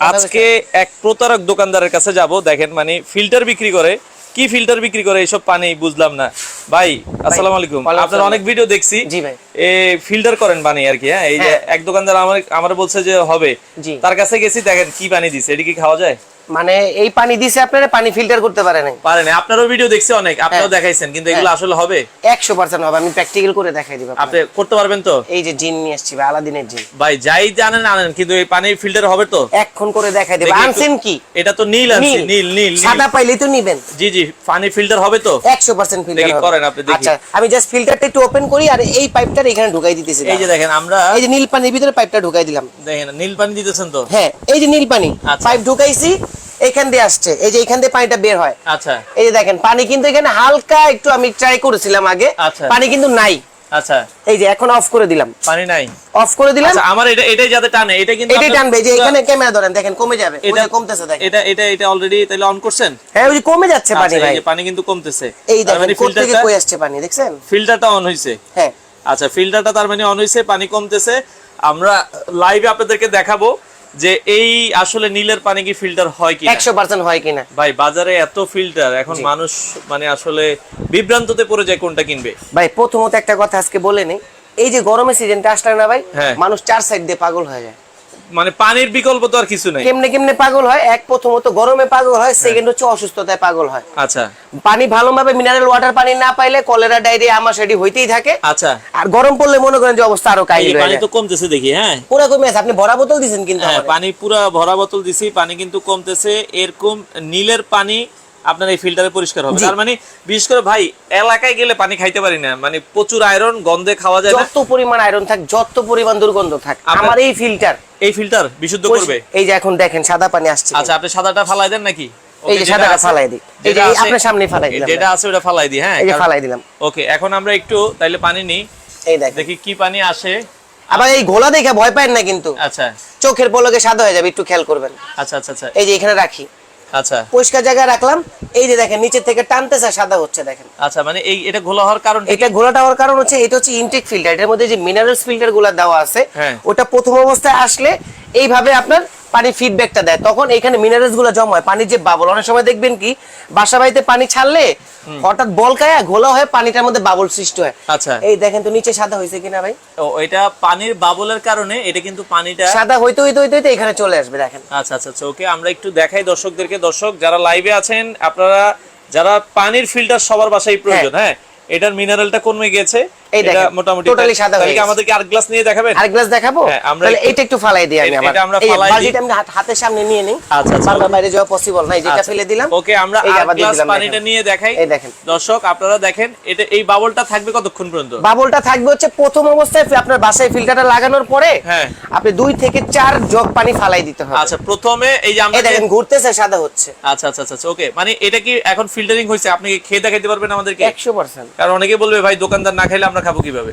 আজকে এক প্রতারক দোকানদারের কাছে যাব দেখেন মানে ফিল্টার বিক্রি করে কি ফিল্টার বিক্রি করে এইসব পানি বুঝলাম না। ভাই আসসালামু আলাইকুম। আপনার অনেক ভিডিও দেখছি। জি ভাই। এ ফিল্টার করেন পানি আর কি হ্যাঁ? এই যে হ্যাঁ। এক দোকানদার আমার আমার বলছে যে হবে। তার কাছে গেছি দেখেন কি পানি দিছে এটা কি খাওয়া যায়? মানে এই পানি দিছে আপনারা পানি ফিল্টার করতে পারে নাই। পারেন আপনারও ভিডিও দেখছি অনেক আপনারও হ্যাঁ। দেখাইছেন কিন্তু এগুলো আসলে হবে? একশো পার্সেন্ট হবে আমি প্র্যাকটিক্যাল করে দেখাই দিব আপনি করতে পারবেন তো? এই যে জিন নিয়ে এসছি ভাই আলাদিনের জিন ভাই যাই জানেন আনেন কিন্তু এই পানির ফিল্টার হবে তো? এক্ষণ করে দেখাই দেব। আনছেন কি? এটা তো নীল আনছি নীল। নীল। সাদা পাইলেই তো নিবেন। জি জি পানি ফিল্টার হবে তো? একশো পার্সেন্ট দেখি, করেন আপনি, দেখি। আচ্ছা আমি জাস্ট ফিল্টারটা একটু ওপেন করি আর এই পাইপটা এখানে ঢুকাই দিতেছি এই যে দেখেন আমরা এই যে নীল পানির ভিতরে পাইপটা ঢুকাই দিলাম। দেখেন নীল পানি দিতেছেন তো? হ্যাঁ এই যে নীল পানি। আচ্ছা। পাইপ ঢুকাইছি এখান দিয়ে আসছে। এই যে এখান দিয়ে পানিটা বের হয়। আচ্ছা। এই যে দেখেন পানি কিন্তু এখানে হালকা একটু আমি ট্রাই করেছিলাম আগে। আচ্ছা। পানি কিন্তু নাই। আচ্ছা। এই যে এখন অফ করে দিলাম। পানি নাই। অফ করে দিলাম। আচ্ছা আমার এটা এটাই যাতে টানে এটা কিন্তু এটাই টানবে। যে এখানে ক্যামেরা ধরেন দেখেন কমে যাবে। এটা কমতেছে দেখেন। এটা এটা এটা অলরেডি তাহলে অন করছেন? হ্যাঁ ওই কমে যাচ্ছে পানি ভাই। পানি কিন্তু কমতেছে। এই দেখেন মানে কোথা থেকে কই আসছে পানি দেখছেন? ফিল্টারটা অন হইছে। হ্যাঁ। আচ্ছা ফিল্টারটা তার মানে অন হইছে পানি কমতেছে। আমরা লাইভে আপনাদেরকে দেখাবো। যে এই আসলে নীলের পানি কি ফিল্টার হয় কি একশো পার্সেন্ট হয় কিনা? ভাই বাজারে এত ফিল্টার এখন মানুষ মানে আসলে বিভ্রান্ততে পড়ে যায় কোনটা কিনবে? ভাই প্রথমত একটা কথা আজকে বলে নেই। এই যে গরমের সিজনটা আসলে না ভাই হ্যাঁ। মানুষ চার সাইড দিয়ে পাগল হয়ে যায়। মানে পানির বিকল্প তো আর কিছু নাই। কেমনে কেমনে পাগল হয়? এক প্রথমত গরমে পাগল হয় সেকেন্ড হচ্ছে অসুস্থতায় পাগল হয়। আচ্ছা। পানি ভালোভাবে মিনারেল ওয়াটার পানি না পাইলে কলেরা ডায়রিয়া আমার সেটি হইতেই থাকে। আচ্ছা। আর গরম পড়লে মনে করেন যে অবস্থা আরও হয়ে পানি তো কমতেছে দেখি হ্যাঁ। পুরো কমে আছে আপনি ভরা বোতল দিছেন কিন্তু হ্যাঁ পানি পুরো ভরা বোতল দিছি পানি কিন্তু কমতেছে। এরকম নীলের পানি আপনার এই ফিল্টারে পরিষ্কার হবে। তার মানে বিশেষ করে ভাই এলাকায় গেলে পানি খাইতে পারি না। মানে প্রচুর আয়রন গন্ধে খাওয়া যায় যত পরিমাণ আয়রন থাক যত পরিমাণ দুর্গন্ধ থাক আমার এই ফিল্টার এই ফিল্টার বিশুদ্ধ করবে? এই যে এখন দেখেন সাদা পানি আসছে। আচ্ছা আপনি সাদাটা ফালাই দেন নাকি? এই যে সাদাটা আছে- ফালাই দিই। এই যে আছে- আপনার ফালাই দিলাম। যেটা আছে ওটা ফালাই দিই হ্যাঁ? এই যে ফালাই দিলাম। ওকে এখন আমরা একটু তাইলে পানি নিই। এই দেখেন। দেখি কি পানি আসে। আবার এই ঘোলা দেখে ভয় পায় না কিন্তু। আচ্ছা। চোখের পলকে সাদা হয়ে যাবে একটু খেয়াল করবেন। আচ্ছা আচ্ছা আচ্ছা। এই যে এখানে রাখি। আচ্ছা। পরিষ্কার জায়গায় রাখলাম। এই যে দেখেন নিচের থেকে টানতেছে সাদা হচ্ছে দেখেন। আচ্ছা মানে এই এটা ঘোলা হওয়ার কারণ এটা ঘোলাটা হওয়ার কারণ হচ্ছে এটা হচ্ছে ইনটেক ফিল্টার এটার মধ্যে যে মিনারেলস ফিল্টারগুলা দেওয়া আছে হ্যাঁ। ওটা প্রথম অবস্থায় আসলে এইভাবে আপনার পানি ফিডব্যাকটা দেয়। তখন এখানে মিনারেলসগুলো জমা হয়। পানির যে বাবল অনেক সময় দেখবেন কি বাসা বাড়িতে পানি ছাড়লে হঠাৎ বলকায়া ঘোলা হয়ে পানিটার মধ্যে বাবল সৃষ্টি হয়। আচ্ছা। এই দেখেন তো নিচে সাদা হয়েছে কিনা ভাই? ও এটা পানির বাবলের কারণে এটা কিন্তু পানিটা সাদা হইতে হইতে হইতে হইতে এখানে চলে আসবে দেখেন। আচ্ছা আচ্ছা আচ্ছা ওকে আমরা একটু দেখাই দর্শকদেরকে। দর্শক যারা লাইভে আছেন আপনারা যারা পানির ফিল্টার সবার বাসায় প্রয়োজন হ্যাঁ। এটার মিনারেলটা কমে গেছে? এই এটা দেখেন, মোটামুটি totally সাদা হয়ে গেছে। আমাদেরকে আর গ্লাস নিয়ে দেখাবেন? আর গ্লাস দেখাবো? তাহলে একটু- একটু ফালাই দিই আমি এটা- এটা আমরা ফালাই দিই। আমি হাতের সামনে নিয়ে নিই। আচ্ছা, আচ্ছা, বারবার বাইরে যাওয়া পসিবল নাই যেটা আচ্ছা, ফেলে দিলাম। ওকে আমরা আর গ্লাস পানিটা নিয়ে দেখাই। এই দেখেন। দর্শক আপনারা দেখেন এটা এই বাবলটা থাকবে কতক্ষণ পর্যন্ত? বাবলটা থাকবে হচ্ছে প্রথম অবস্থায় আপনার বাসায় ফিল্টারটা লাগানোর পরে হ্যাঁ। আপনি দুই থেকে চার জগ পানি ফালাই দিতে হবে। আচ্ছা প্রথমে এই যে আমরা দেখেন ঘুরতেছে সাদা হচ্ছে। আচ্ছা আচ্ছা আচ্ছা ওকে। মানে এটা কি এখন ফিল্টারিং হয়েছে? আপনি খেয়ে দেখাইতে পারবেন আমাদেরকে? একশো পার্সেন্ট কারণ অনেকে বলবে ভাই দোকানদার না খাইলে আমরা খাব কীভাবে?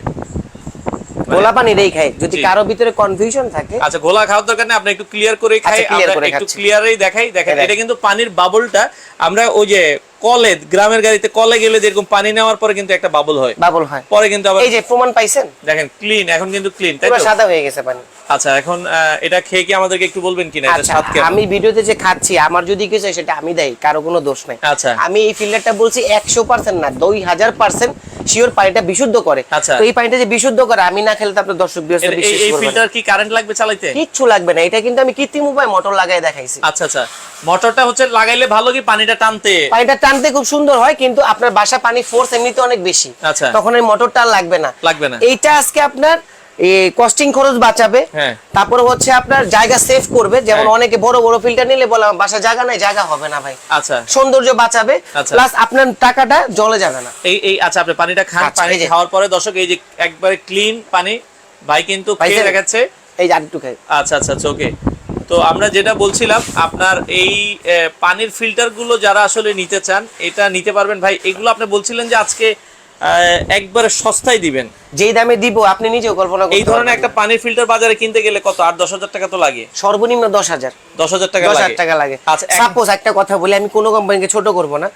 গোলা পানি রেই খাই যদি কারও ভিতরে কনফিউশন থাকে আচ্ছা গোলা খাওয়ার দরকার নেই আপনি একটু ক্লিয়ার করে খাই আচ্ছা, আমরা একটু ক্লিয়ারই দেখাই দেখেন এটা কিন্তু পানির বাবলটা আমরা ওই যে কলে গ্রামের গাড়িতে কলে গেলে যেরকম পানি নেওয়ার পরে কিন্তু একটা বাবল হয়। বাবল হয়। পরে কিন্তু আবার এই যে প্রমাণ পাইছেন? দেখেন ক্লিন এখন কিন্তু ক্লিন তাই তো? সাদা হয়ে গেছে পানি। আচ্ছা এখন এটা খেয়ে কি আমাদেরকে একটু বলবেন কিনা? এটা আচ্ছা স্বাদ কেমন? আমি ভিডিওতে যে খাচ্ছি আমার যদি কিছু হয় সেটা আমি দেই কারও কোনো দোষ নাই। আচ্ছা। আমি এই ফিল্টারটা বলছি একশো পার্সেন্ট না দুই হাজার পার্সেন্ট শিওর পানিটা বিশুদ্ধ করে। আচ্ছা। তো এই পানিটা যে বিশুদ্ধ করে আমি না খেলে তো আপনার দর্শক বিশ্বাস এই করবে না। ফিল্টার কি কারেন্ট লাগবে চালাইতে? কিচ্ছু লাগবে না এটা কিন্তু আমি কৃত্রিম উপায় মোটর লাগাই দেখাইছি। আচ্ছা আচ্ছা। মোটরটা হচ্ছে লাগাইলে ভালো কি পানিটা টানতে? পানিটা টানতে খুব সুন্দর হয় কিন্তু আপনার বাসা পানি ফোর্স এমনিতে অনেক বেশি। আচ্ছা। তখন এই মোটরটা লাগবে না। লাগবে না। এইটা আজকে আপনার কস্টিং খরচ বাঁচাবে হ্যাঁ। তারপরে হচ্ছে আপনার জায়গা সেভ করবে যেমন হ্যাঁ। অনেকে বড় বড় ফিল্টার নিলে বলে বাসা জায়গা নাই জায়গা হবে না ভাই আচ্ছা সৌন্দর্য বাঁচাবে আচ্ছা। প্লাস আপনার টাকাটা জলে যাবে না এই এই আচ্ছা আপনি পানিটা খান আচ্ছা, পানি খাওয়ার পরে দর্শক এই যে একবারে ক্লিন পানি ভাই কিন্তু খেয়ে? দেখাচ্ছে এই আরেকটু খাই আচ্ছা আচ্ছা আচ্ছা ওকে তো আমরা যেটা বলছিলাম আপনার এই পানির ফিল্টারগুলো যারা আসলে নিতে চান এটা নিতে পারবেন ভাই এগুলো আপনি বলছিলেন যে আজকে একবারে সস্তায় দিবেন। যেই দামে দিব আপনি নিজেও কল্পনা এই ধরনের একটা পানির ফিল্টার বাজারে কিনতে গেলে কত? আট দশ হাজার টাকা তো লাগে। সর্বনিম্ন দশ হাজার। দশ হাজার টাকা দশ লাগে। হাজার টাকা লাগে। আচ্ছা সাপোজ একটা কথা বলি আমি কোনো কোম্পানিকে ছোট করব না।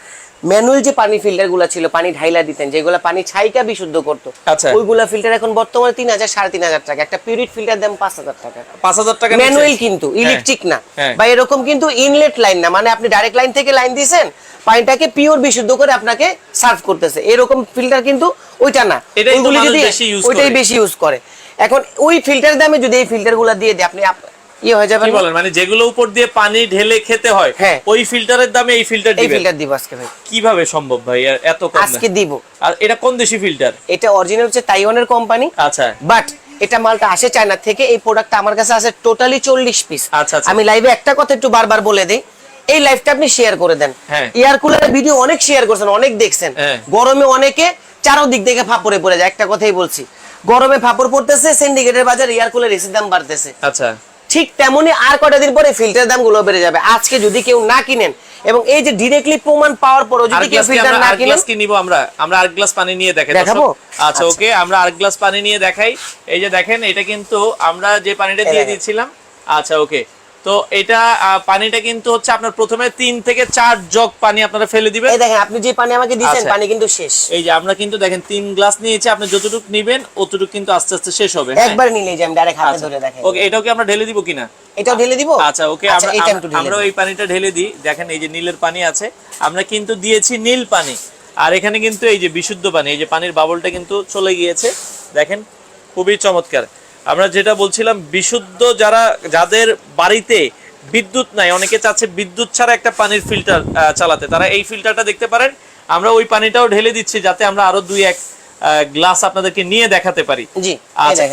ম্যানুয়াল যে পানি ফিল্টারগুলা ছিল পানি ঢাইলা দিতেন যেগুলো পানি ছাইকা বিশুদ্ধ করতো আচ্ছা। ওইগুলা ফিল্টার এখন বর্তমানে তিন হাজার সাড়ে তিন হাজার টাকা। একটা পিউরিট ফিল্টার দাম পাঁচ হাজার টাকা। পাঁচ হাজার টাকা ম্যানুয়াল কিন্তু হ্যাঁ, ইলেকট্রিক না। হ্যাঁ। বা এরকম কিন্তু ইনলেট লাইন না মানে আপনি ডাইরেক্ট লাইন থেকে লাইন দিয়েছেন পানিটাকে পিওর বিশুদ্ধ করে আপনাকে সার্ভ করতেছে। এরকম ফিল্টার কিন্তু ওইটা না। ওইগুলি যদি বেশি ওইটাই। বেশি ইউজ করে। এখন ওই ফিল্টার দামে যদি এই ফিল্টারগুলা দিয়ে দেয় আপনি আপ- ইয়ে হয়ে যাবে কি বলেন? মানে যেগুলো উপর দিয়ে পানি ঢেলে খেতে হয় হ্যাঁ। ওই ফিল্টারের দামে এই ফিল্টার এই ফিল্টার দিব আজকে ভাই। কীভাবে সম্ভব ভাই? এত কম আজকে দিব। আর এটা কোন দেশি ফিল্টার? এটা অরিজিনাল হচ্ছে তাইওয়ানের কোম্পানি আচ্ছা। বাট এটা মালটা আসে চায়না থেকে এই প্রোডাক্টটা আমার কাছে আছে টোটালি চল্লিশ পিস আচ্ছা, আচ্ছা। আমি লাইভে একটা কথা একটু বারবার বলে দিই। এই লাইভটা আপনি শেয়ার করে দেন। এয়ার কুলারের ভিডিও অনেক শেয়ার করছেন অনেক দেখছেন। হ্যাঁ। গরমে অনেকে চারো দিক থেকে ফাপড়ে পড়ে যায় একটা কথাই বলছি। গরমে ফাপড় পড়তেছে সিন্ডিকেটের বাজার এয়ার কুলার এসির দাম বাড়তেছে। আচ্ছা। ঠিক তেমনি আর কটা দিন পরে ফিল্টার দামগুলো বেড়ে যাবে। আজকে যদি কেউ না কিনেন এবং এই যে ডিরেক্টলি প্রমাণ পাওয়ার পরও যদি কেউ ফিল্টার না কিনে কিনেন গ্লাস কি নিব আমরা? আমরা আর গ্লাস পানি নিয়ে দেখাই দেখাবো? আচ্ছা ওকে আমরা আর গ্লাস পানি নিয়ে দেখাই। এই যে দেখেন এটা কিন্তু আমরা যে পানিটা দিয়ে দিয়েছিলাম আচ্ছা ওকে। তো এটা পানিটা কিন্তু হচ্ছে আপনার প্রথমে তিন থেকে চার জগ পানি আপনারা ফেলে দিবেন। এই দেখেন আপনি যে পানি আমাকে দিয়েছেন আচ্ছা। পানি কিন্তু শেষ। এই যে আমরা কিন্তু দেখেন তিন গ্লাস নিয়েছি আপনি যতটুকু নিবেন অতটুকু কিন্তু আস্তে আস্তে শেষ হবে হ্যাঁ? একবার নিলে যে আমি ডাইরেক্ট হাতে আচ্ছা। ধরে দেখেন। ওকে এটাও কি আমরা ঢেলে দিব কিনা? এটাও ঢেলে দিব? আচ্ছা ওকে আচ্ছা, আমরা আমরা-। এই পানিটা ঢেলে দিই। দেখেন এই যে নীলের পানি আছে আমরা কিন্তু দিয়েছি নীল পানি। আর এখানে কিন্তু এই যে বিশুদ্ধ পানি এই যে পানির বাবলটা কিন্তু চলে গিয়েছে। দেখেন খুবই চমৎকার। আমরা যেটা বলছিলাম বিশুদ্ধ যারা যাদের বাড়িতে বিদ্যুৎ নাই অনেকে চাচ্ছে বিদ্যুৎ ছাড়া একটা পানির ফিল্টার চালাতে। তারা এই ফিল্টারটা দেখতে পারেন। আমরা ওই পানিটাও ঢেলে দিচ্ছি যাতে আমরা আরও দুই এক গ্লাস আপনাদেরকে নিয়ে দেখাতে পারি। আচ্ছা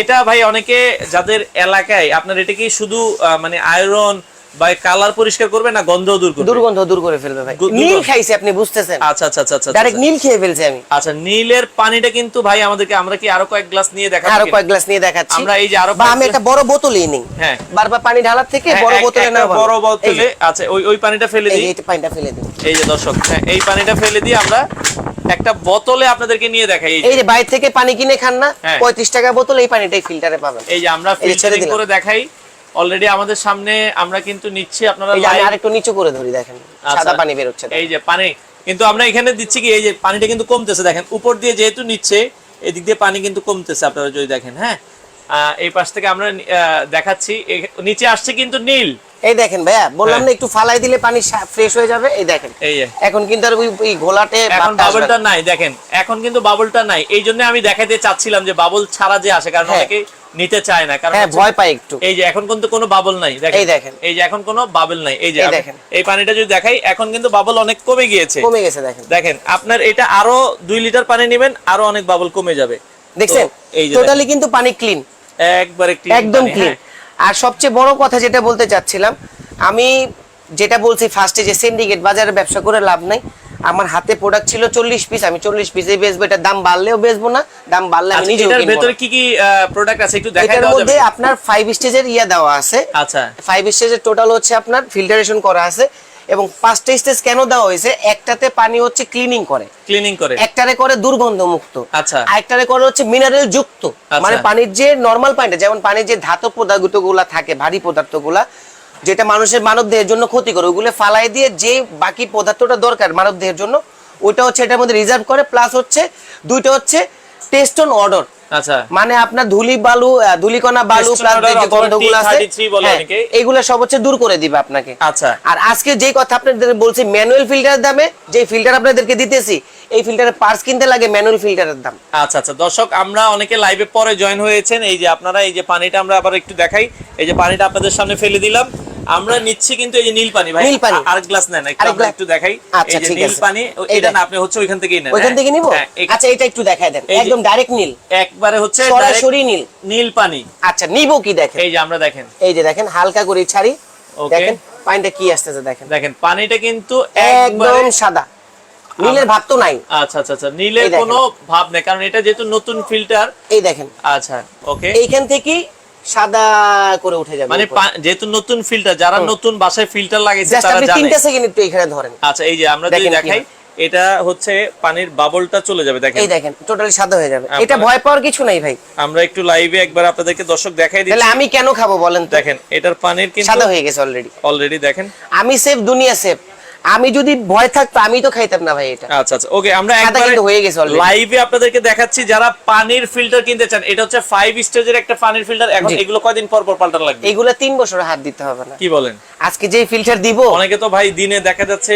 এটা ভাই অনেকে যাদের এলাকায় আপনার এটা কি শুধু আহ, মানে আয়রন বা কালার পরিষ্কার করবে না গন্ধ দূর করবে? দুর্গন্ধ দূর করে ফেলবে ভাই। নীল খাইছে আপনি বুঝতেছেন? আচ্ছা আচ্ছা আচ্ছা আচ্ছা ডাইরেক্ট নীল খেয়ে ফেলছি আমি। আচ্ছা নীলের পানিটা কিন্তু ভাই আমাদেরকে আমরা কি আরও কয়েক গ্লাস নিয়ে আরও কয়েক গ্লাস নিয়ে দেখাচ্ছি। আমরা এই যে আরও বা আমি একটা বড় বোতলই নিই। হ্যাঁ। বারবার পানি ঢালার থেকে হ্যাঁ, বড় বোতলে না বড়। বোতলে আচ্ছা ওই ওই পানিটা ফেলে দিই। এই পানিটা ফেলে দিন এই যে দর্শক হ্যাঁ এই পানিটা ফেলে দিয়ে আমরা। একটা বোতলে আপনাদেরকে নিয়ে দেখাই এই যে- বাইরে থেকে পানি কিনে খান না হ্যাঁ। পঁয়ত্রিশ টাকা বোতল এই পানিটাই ফিল্টারে পাবেন। এই যে আমরা ফিল্টারিং করে দেখাই। অলরেডি আমাদের সামনে আমরা কিন্তু নিচ্ছি আপনারা আরেকটু নিচু করে ধরি দেখেন। আচ্ছা। সাদা পানি বের হচ্ছে এই যে পানি কিন্তু আমরা এখানে দিচ্ছি কি এই যে পানিটা কিন্তু কমতেছে দেখেন। উপর দিয়ে যেহেতু নিচ্ছে এদিক দিয়ে পানি কিন্তু কমতেছে আপনারা যদি দেখেন হ্যাঁ? এই পাশ থেকে আমরা দেখাচ্ছি নিচে আসছে কিন্তু নীল। এই দেখেন ভাইয়া বললাম হ্যাঁ। না একটু ফালাই দিলে পানি ফ্রেশ হয়ে যাবে এই দেখেন। এই যে। এখন কিন্তু আর ওই ওই ঘোলাটে এখন বাবলটা নাই দেখেন। এখন কিন্তু বাবলটা নাই। এই জন্য আমি দেখাতে চাচ্ছিলাম যে বাবল ছাড়া যে আসে কারণ হ্যাঁ। অনেকে নিতে চায় না কারণ হ্যাঁ ভয় পাই একটু। এই যে এখন কিন্তু কোনো বাবল নাই দেখেন। এই দেখেন। এই যে এখন কোনো বাবল নাই এই যে দেখেন। এই পানিটা যদি দেখাই এখন কিন্তু বাবল অনেক কমে গিয়েছে। কমে গেছে দেখেন। দেখেন আপনার এটা আরও দুই লিটার পানি নেবেন আরও অনেক বাবল কমে যাবে। দেখছেন? এই যে টোটালি কিন্তু পানি ক্লিন একবারে একদম ক্লিন হ্যাঁ। আর সবচেয়ে বড় কথা যেটা বলতে চাচ্ছিলাম আমি যেটা বলছি ফার্স্টে যে সিন্ডিকেট বাজারে ব্যবসা করে লাভ নাই। আমার হাতে প্রোডাক্ট ছিল চল্লিশ পিস আমি চল্লিশ পিসে বেচবো এটা দাম বাড়লেও বেচবো না দাম বাড়লে আমি আচ্ছা, এটার কিনবো ভেতরে কি কি প্রোডাক্ট আছে একটু দেখাই এটার মধ্যে আপনার ফাইভ স্টেজের ইয়া দেওয়া আছে। আচ্ছা। ফাইভ স্টেজের টোটাল হচ্ছে আপনার ফিল্টারেশন করা আছে এবং পাঁচটা স্টেজ কেন দেওয়া হয়েছে? একটাতে পানি হচ্ছে ক্লিনিং করে। ক্লিনিং করে। একটারে করে দুর্গন্ধ মুক্ত আচ্ছা। আরেকটারে করে হচ্ছে মিনারেল যুক্ত। আচ্ছা। মানে পানির যে নর্মাল পানিটা যেমন পানির যে ধাতব পদার্থগুলা থাকে ভারী পদার্থগুলা যেটা মানুষের মানব দেহের জন্য ক্ষতি করে ওগুলো ফালাই দিয়ে যে বাকি পদার্থটা দরকার মানব দেহের জন্য ওইটা হচ্ছে এটার মধ্যে রিজার্ভ করে প্লাস হচ্ছে দুইটা হচ্ছে টেস্ট অন অর্ডার আচ্ছা। মানে আপনার ধুলি বালু ধুলিকণা বালু প্লাস যে গন্ধগুলো আছে T33 বলে হ্যাঁ। এইগুলো সব হচ্ছে দূর করে দিবে আপনাকে। আচ্ছা। আর আজকে যে কথা আপনাদের বলছি ম্যানুয়াল ফিল্টারের দামে যে ফিল্টার আপনাদেরকে দিতেছি এই ফিল্টারের পার্স কিনতে লাগে ম্যানুয়াল ফিল্টারের দাম। আচ্ছা আচ্ছা। দর্শক আমরা অনেকে লাইভে পরে জয়েন হয়েছেন। এই যে আপনারা এই যে পানিটা আমরা আবার একটু দেখাই। এই যে পানিটা আপনাদের সামনে ফেলে দিলাম। আমরা নিচ্ছি কিন্তু এই যে নীল পানি ভাই। নীল পানি। আর গ্লাস নেন একটু আমরা একটু দেখাই। আচ্ছা, এই যে নীল পানি এটা না আপনি হচ্ছে ওইখান থেকেই নেন। ওইখান হ্যাঁ? থেকে নিব? হ্যাঁ, আচ্ছা এটা একটু দেখায় দেন। একদম ডাইরেক্ট নীল। একবারে হচ্ছে সরাসরি নীল। নীল পানি। আচ্ছা নিব কি দেখেন? এই যে আমরা দেখেন। এই যে দেখেন হালকা করে ছাড়ি. দেখেন পানিটা কি আসতেছে দেখেন। দেখেন পানিটা কিন্তু একদম সাদা। নীলের ভাব তো নাই। আচ্ছা আচ্ছা আচ্ছা নীলের কোনো ভাব নেই কারণ এটা যেহেতু নতুন ফিল্টার এই দেখেন। আচ্ছা ওকে এইখান থেকেই সাদা করে উঠে যাবে মানে যেহেতু নতুন ফিল্টার যারা নতুন বাসায় ফিল্টার লাগাইছে তারা জানে। তিনটা সেকেন্ড একটু এখানে ধরেন। আচ্ছা এই যে আমরা যদি দেখাই এটা হচ্ছে পানির বাবলটা চলে যাবে দেখেন। এই দেখেন টোটালি সাদা হয়ে যাবে। এটা ভয় পাওয়ার কিছু নাই ভাই। আমরা একটু লাইভে একবার আপনাদেরকে দর্শক দেখাই তাহলে আমি কেন খাব বলেন তো? দেখেন এটার পানির কিন্তু সাদা হয়ে গেছে অলরেডি অলরেডি দেখেন। আমি সেফ দুনিয়া সেফ আমি যদি ভয় থাকতো আমি তো খাইতাম না ভাই এটা। আচ্ছা আচ্ছা। ওকে আমরা একবার কিন্তু হয়ে গেছে। লাইভে আপনাদেরকে দেখাচ্ছি যারা পানির ফিল্টার কিনতে চান এটা হচ্ছে ফাইভ স্টেজের একটা পানির ফিল্টার এখন এগুলো কয়দিন পর পর পাল্টানো লাগবে? এগুলো তিন বছর হাত দিতে হবে না। কি বলেন? আজকে যে ফিল্টার দিব অনেকে তো ভাই দিনে দেখা যাচ্ছে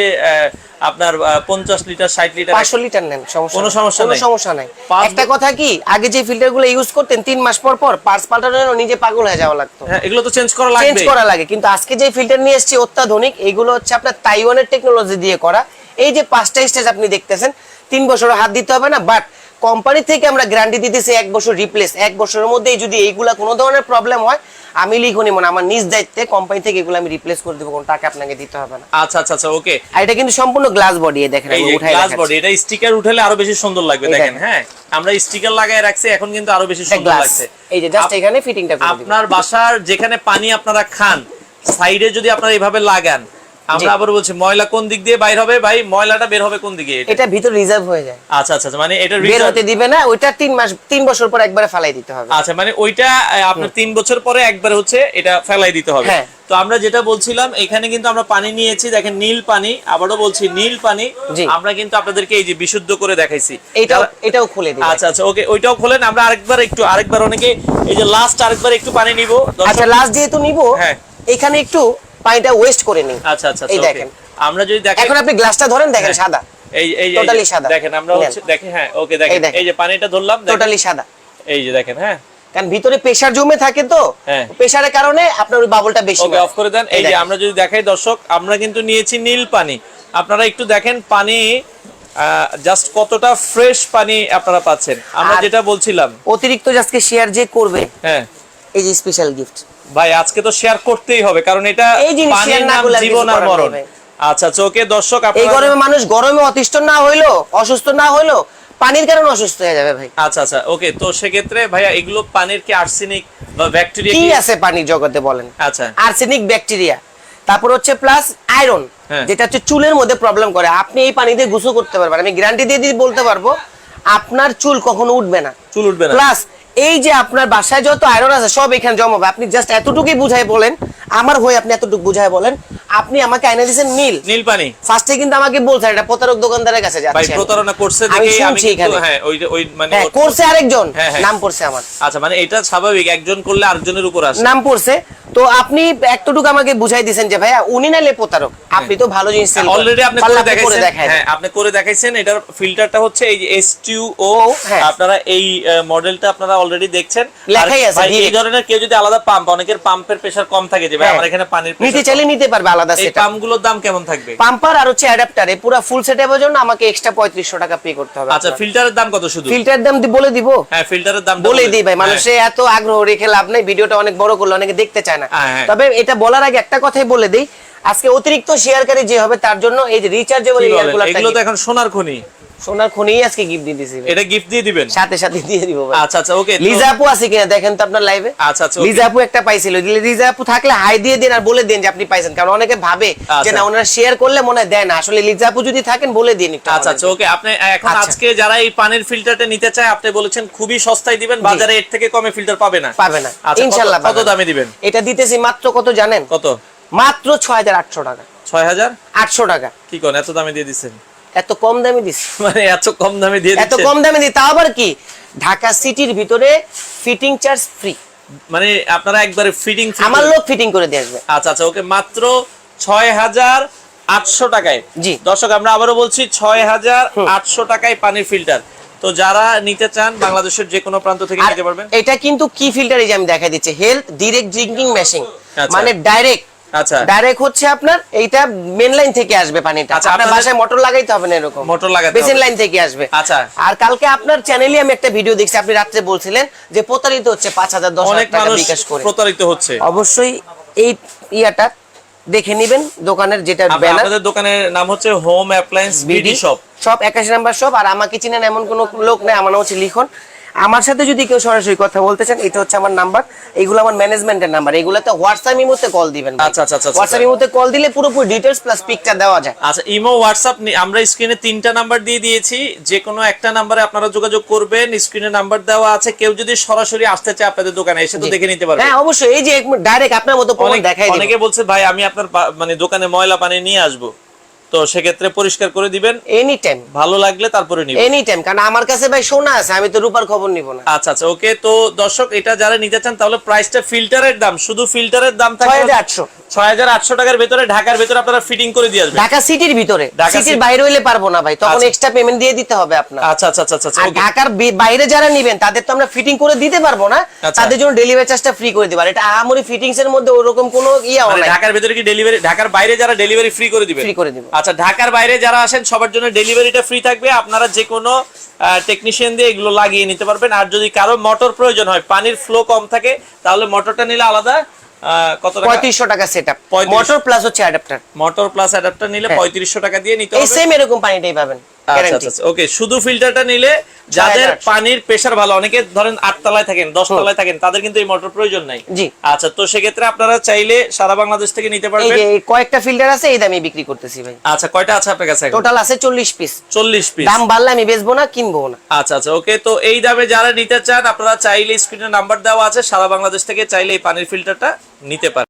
আপনার পঞ্চাশ লিটার ষাট লিটার পাঁচশো লিটার নেন সমস্যা কোনো নাই। সমস্যা কোনো সমস্যা নাই। একটা কথা কি আগে যে ফিল্টারগুলো ইউজ করতেন তিন মাস পর পর পার্স পাল্টানোর জন্য নিজে পাগল হয়ে যাওয়া লাগতো। হ্যাঁ এগুলো তো চেঞ্জ করা চেঞ্জ করা লাগে কিন্তু আজকে যে ফিল্টার নিয়ে এসেছি অত্যাধুনিক এগুলো হচ্ছে আপনার তাইওয়ানের টেকনোলজি দিয়ে করা। এই যে পাঁচটা স্টেজ আপনি দেখতেছেন তিন বছর হাত দিতে হবে না বাট কোম্পানি থেকে আমরা গ্যারান্টি দিতেছি এক বছর রিপ্লেস এক বছরের মধ্যেই যদি এইগুলা কোনো ধরনের প্রবলেম হয় আমি লিখুনি মানে আমার নিজ দায়িত্বে কোম্পানি থেকে এগুলো আমি রিপ্লেস করে দেবো কোনো টাকা আপনাকে দিতে হবে না। আচ্ছা আচ্ছা আচ্ছা ওকে আর এটা কিন্তু সম্পূর্ণ গ্লাস বডি দেখেন আমি উঠাই গ্লাস বডি এটা স্টিকার উঠালে আরও বেশি সুন্দর লাগবে দেখেন। হ্যাঁ? আমরা স্টিকার লাগায় রাখছি এখন কিন্তু আরও বেশি সুন্দর লাগছে। এই যে জাস্ট এখানে ফিটিংটা আপনার বাসার যেখানে পানি আপনারা খান সাইডে যদি আপনারা এইভাবে লাগান আমরা আবার বলছি ময়লা কোন দিক দিয়ে বাইর হবে ভাই? ময়লাটা বের হবে কোন দিকে? এটা? ভিতর রিজার্ভ হয়ে যায়। আচ্ছা আচ্ছা আচ্ছা, মানে এটা বের হতে দিবে না ওইটা তিন মাস তিন বছর পর একবারে ফালাই দিতে হবে। আচ্ছা মানে ওইটা আপনার তিন বছর পরে একবার হচ্ছে এটা ফেলাই দিতে হবে। হ্যাঁ। তো আমরা যেটা বলছিলাম এখানে কিন্তু আমরা পানি নিয়েছি দেখেন নীল পানি আবারও বলছি নীল পানি। আমরা কিন্তু আপনাদেরকে এই যে বিশুদ্ধ করে দেখাইছি। এটাও এটাও খুলে দিবে। আচ্ছা আচ্ছা ওকে ওইটাও খোলেন আমরা আরেকবার একটু আরেকবার অনেকে এই যে লাস্ট আরেকবার একটু পানি নিব। আচ্ছা লাস্ট যেহেতু নিব হ্যাঁ। এখানে একটু পানিটা ওয়েস্ট করে নিই। আচ্ছা আচ্ছা এই আচ্ছা, দেখেন। আমরা যদি দেখেন এখন আপনি গ্লাসটা ধরেন দেখেন হ্যাঁ। সাদা। এই এই এই যে- সাদা। দেখেন আমরা হচ্ছে দেখেন হ্যাঁ ওকে দেখেন। এই যে পানিটা ধরলাম টোটালি সাদা। এই যে দেখেন হ্যাঁ। কারণ ভিতরে প্রেসার জমে থাকে তো। হ্যাঁ। প্রেসারের কারণে আপনার ওই বাবলটা বেশি ওকে অফ করে দেন। এই যে আমরা যদি দেখাই দর্শক আমরা কিন্তু নিয়েছি নীল পানি। আপনারা একটু দেখেন পানি জাস্ট কতটা ফ্রেশ পানি আপনারা পাচ্ছেন। আমরা যেটা বলছিলাম। অতিরিক্ত আজকে শেয়ার যে করবে। হ্যাঁ। এই যে স্পেশাল গিফট ভাই আজকে তো শেয়ার করতেই হবে কারণ এটা পানির নাম জীবন আর মরণ। আচ্ছা ওকে দর্শক এই গরমে মানুষ গরমে অতিষ্ঠ না হইল অসুস্থ না হইল পানির কারণে অসুস্থ হয়ে যাবে ভাই। আচ্ছা আচ্ছা ওকে তো সেক্ষেত্রে ভাইয়া এগুলো পানির কি আর্সেনিক বা ব্যাকটেরিয়া কি আছে পানির জগতে বলেন? আচ্ছা। আর্সেনিক ব্যাকটেরিয়া তারপর হচ্ছে প্লাস আয়রন হ্যাঁ। যেটা হচ্ছে চুলের মধ্যে প্রবলেম করে। আপনি এই পানি দিয়ে গোসল করতে পারবেন। আমি গ্যারান্টি দিয়ে দিয়ে বলতে পারব আপনার চুল কখনো উঠবে না। চুল উঠবে না। প্লাস এই যে আপনার বাসায় যত আয়রন আছে, সব এখানে জমা হবে। আপনি জাস্ট এতটুকুই বুঝাই বলেন, আমার হয়ে আপনি এতটুকু বুঝাই বলেন। আপনি আমাকে আইনা দিয়েছেন নীল। নীল পানি। ফার্স্টে কিন্তু আমাকে বলছেন এটা প্রতারক দোকানদারের কাছে যাচ্ছে। আমি। প্রতারণা করছে দেখে আমি শুনছি কিন্তু। হ্যাঁ ওই ওই মানে হ্যাঁ করছে আরেকজন। হ্যাঁ, হ্যাঁ। নাম পড়ছে আমার। আচ্ছা মানে এটা স্বাভাবিক একজন করলে আরেকজনের উপর আসে। নাম পড়ছে। তো আপনি একটুটুকু আমাকে বুঝাই দিয়েছেন যে ভাইয়া উনি নাইলে প্রতারক। আপনি তো ভালো জিনিস করেন। অলরেডি আপনি করে দেখাইছেন। হ্যাঁ আপনি করে দেখাইছেন। এটার ফিল্টারটা হচ্ছে এই যে S2O হ্যাঁ। আপনারা এই মডেলটা আপনারা অলরেডি দেখছেন। লেখাই আছে, এই ধরনের কেউ যদি আলাদা পাম্প অনেকের পাম্পের প্রেসার কম থাকে যে ভাই হ্যাঁ। আমার এখানে পানির নিতে চাইলে নিতে পারবে আলাদা সেট পাম্পগুলোর দাম কেমন থাকবে? পাম্পার আর হচ্ছে অ্যাডাপ্টার এই পুরো ফুল সেটআপের জন্য আমাকে এক্সট্রা পঁয়ত্রিশশো টাকা পে করতে হবে আচ্ছা ফিল্টারের দাম কত শুধু? ফিল্টারের দাম বলে দিব? হ্যাঁ ফিল্টারের দাম বলে দিই ভাই মানুষে এত আগ্রহ রেখে লাভ নেই ভিডিওটা অনেক বড় করলে অনেকে দেখতে চায় না। হ্যাঁ, হ্যাঁ। তবে এটা বলার আগে একটা কথাই বলে দিই আজকে অতিরিক্ত শেয়ারকারী যে হবে তার জন্য এই যে রিচার্জেবল এগুলো তো এখন সোনার খনি। সোনার খনিই আজকে গিফট দিয়ে দিছি এটা গিফট দিয়ে দিবেন? সাথে সাথে দিয়ে দিব ভাই। আচ্ছা আচ্ছা ওকে লিজা আপু আছে কিনা দেখেন তো আপনার লাইভে আচ্ছা আচ্ছা লিজা আপু একটা পাইছিল। লিজা আপু থাকলে হাই দিয়ে দিন আর বলে দিন যে আপনি পাইছেন। কারণ অনেকে ভাবে যে আচ্ছা। না ওনারা শেয়ার করলে মনে হয় দেয় না। আসলে লিজা আপু যদি থাকেন বলে দিন একটু আচ্ছা আচ্ছা ওকে আপনি এখন আচ্ছা। আজকে যারা এই পানির ফিল্টারটা নিতে চায় আপনি বলেছেন খুবই সস্তায় দিবেন বাজারে এর থেকে কমে ফিল্টার পাবে না। পাবে না। আচ্ছা, কত- দামে দিবেন? এটা দিতেছি মাত্র কত জানেন? কত? মাত্র ছয় হাজার আটশো টাকা। ছয় হাজার? আটশো টাকা। কি কোন এত দামে দিয়ে দিচ্ছেন? এত কম দামে দিস। মানে এত কম দামে দিয়ে এত কম দামে দিই তাও আবার কি? ঢাকা সিটির ভিতরে ফিটিং চার্জ ফ্রি মানে আপনারা একবারে ফিটিং আমার লোক ফিটিং করে দিয়ে আসবে। আচ্ছা আচ্ছা ওকে মাত্র ছয় হাজার আটশো টাকায়। জি। দর্শক আমরা আবারও বলছি ছয় হাজার আটশো টাকায় পানির ফিল্টার তো যারা নিতে চান বাংলাদেশের যে কোনো প্রান্ত থেকে নিতে পারবেন। এটা কিন্তু কি ফিল্টার এই যে আমি দেখাই দিচ্ছি? Health direct drinking machine. মানে ডাইরেক্ট আচ্ছা। ডাইরেক্ট হচ্ছে আপনার এইটা মেন লাইন থেকে আসবে পানিটা। আচ্ছা, আপনার বাসায় মোটর লাগাইতে হবে না এরকম। মোটর লাগাতে বেসিন লাইন থেকে আসবে। আচ্ছা। আর কালকে আপনার চ্যানেলে আমি একটা ভিডিও দেখছি আপনি রাত্রে বলছিলেন যে প্রতারিত হচ্ছে পাঁচ হাজার দশ অনেক হাজার টাকা বিকাশ করে। প্রতারিত হচ্ছে। অবশ্যই এই ইয়াটা দেখে নেবেন দোকানের যেটা ব্যানার আপনাদের দোকানের নাম হচ্ছে হোম অ্যাপ্লায়েন্স বিডি শপ সব একাশি নাম্বার সব আর আমাকে চিনেন এমন কোনো লোক নেই আমার নাম হচ্ছে লিখন। আমার সাথে যদি কেউ সরাসরি কথা বলতে চান এটা হচ্ছে আমার নাম্বার। এগুলো আমার ম্যানেজমেন্টের নাম্বার। এগুলোতে হোয়াটসঅ্যাপ ইমোতে কল দিবেন আচ্ছা, আচ্ছা, আচ্ছা। হোয়াটসঅ্যাপ ইমোতে কল দিলে পুরোপুরি ডিটেলস প্লাস পিকচার দেওয়া যায়। আচ্ছা ইমো হোয়াটসঅ্যাপ আমরা স্ক্রিনে তিনটা নাম্বার দিয়ে দিয়েছি। যে কোনো একটা নাম্বারে আপনারা যোগাযোগ করবেন স্ক্রিনে নাম্বার দেওয়া আছে। কেউ যদি সরাসরি আসতে চায় আপনাদের দোকানে এসে তো দেখে নিতে পারবে। হ্যাঁ অবশ্যই। এই যে ডাইরেক্ট আপনার মতো দেখাই অনেকে বলছে ভাই আমি আপনার মানে দোকানে ময়লা পানি নিয়ে আসব। তো সেক্ষেত্রে পরিষ্কার করে দিবেন। এনি টাইম ভালো লাগলে তারপরে নিবেন। এনি টাইম কারণ আমার কাছে ভাই সোনা আছে আমি তো রূপার খবর নিব না। আচ্ছা আচ্ছা ওকে তো দর্শক এটা যারা নিতে চান তাহলে প্রাইসটা ফিল্টারের দাম শুধু ফিল্টারের দাম ছয় হাজার আটশো। টাকার ভেতরে ঢাকার ভেতরে আপনারা ফিটিং করে দিয়ে আসবেন। ঢাকা সিটির ভিতরে। সিটির বাইরে হইলে পারব না ভাই তখন আচ্ছা। এক্সট্রা পেমেন্ট দিয়ে দিতে হবে আপনার। আচ্ছা আচ্ছা আচ্ছা আচ্ছা আর ঢাকার বাইরে যারা নিবেন তাদের তো আমরা ফিটিং করে দিতে পারব না আচ্ছা। তাদের জন্য ডেলিভারি চার্জটা ফ্রি করে দিব। আর এটা আহামরি ফিটিংস এর মধ্যে ওরকম কোনো ইয়া হবে নাই। ঢাকার ভেতরে কি ডেলিভারি ঢাকার বাইরে যারা ডেলিভারি ফ্রি করে দিবেন? ফ্রি করে দিব। আচ্ছা ঢাকার বাইরে যারা আসেন সবার জন্য ডেলিভারিটা ফ্রি থাকবে। আপনারা যে কোনো টেকনিশিয়ান দিয়ে এগুলো লাগিয়ে নিতে পারবেন। আর যদি কারও মোটর প্রয়োজন হয় পানির ফ্লো কম থাকে তাহলে মোটরটা নিলে আলাদা আহ, কত টাকা? পঁয়ত্রিশশো টাকা সেট আপ 35 মোটর প্লাস হচ্ছে অ্যাডাপ্টার মোটর প্লাস অ্যাডাপ্টার নিলে হ্যাঁ। পঁয়ত্রিশশো টাকা দিয়ে নিতে এই হবে। সেম এরকম পানিটাই পাবেন। আচ্ছা গ্যারান্টি আচ্ছা। ওকে শুধু ফিল্টারটা নিলে যাদের পানির প্রেসার ভালো অনেকে ধরেন আট তলায় থাকেন দশ তলায় থাকেন তাদের কিন্তু এই মোটর প্রয়োজন নাই। জি। আচ্ছা তো সেক্ষেত্রে আপনারা চাইলে সারা বাংলাদেশ থেকে নিতে পারবেন। এই কয়েকটা ফিল্টার আছে এই দামে বিক্রি করতেছি ভাই। আচ্ছা কয়টা আছে আপনার কাছে টোটাল আছে চল্লিশ পিস চল্লিশ পিস দাম বাড়লে আমি বেচবো না কিনবো না। আচ্ছা আচ্ছা ওকে তো এই দামে যারা নিতে চান আপনারা চাইলে স্ক্রিনে নাম্বার দেওয়া আছে সারা বাংলাদেশ থেকে চাইলে এই পানির ফিল্টারটা নিতে পারেন।